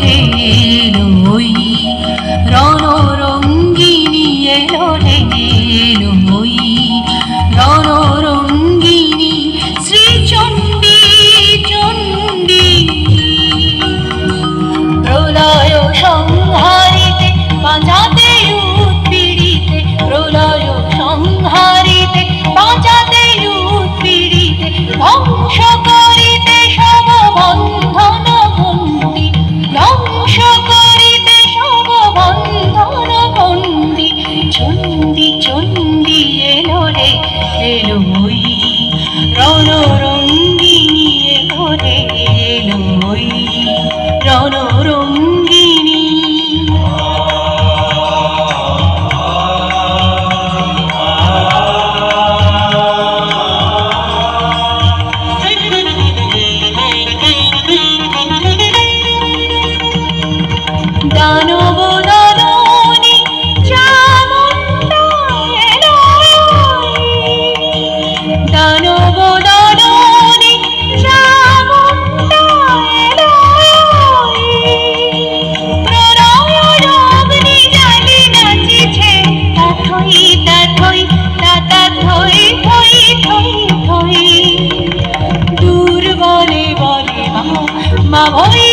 রে রই রণ চন্দি চন্ডি এলো রে এলো ওই রণরঙ্গিনী এলো রে এলো ওই রণরঙ্গিনী। দান মা ভই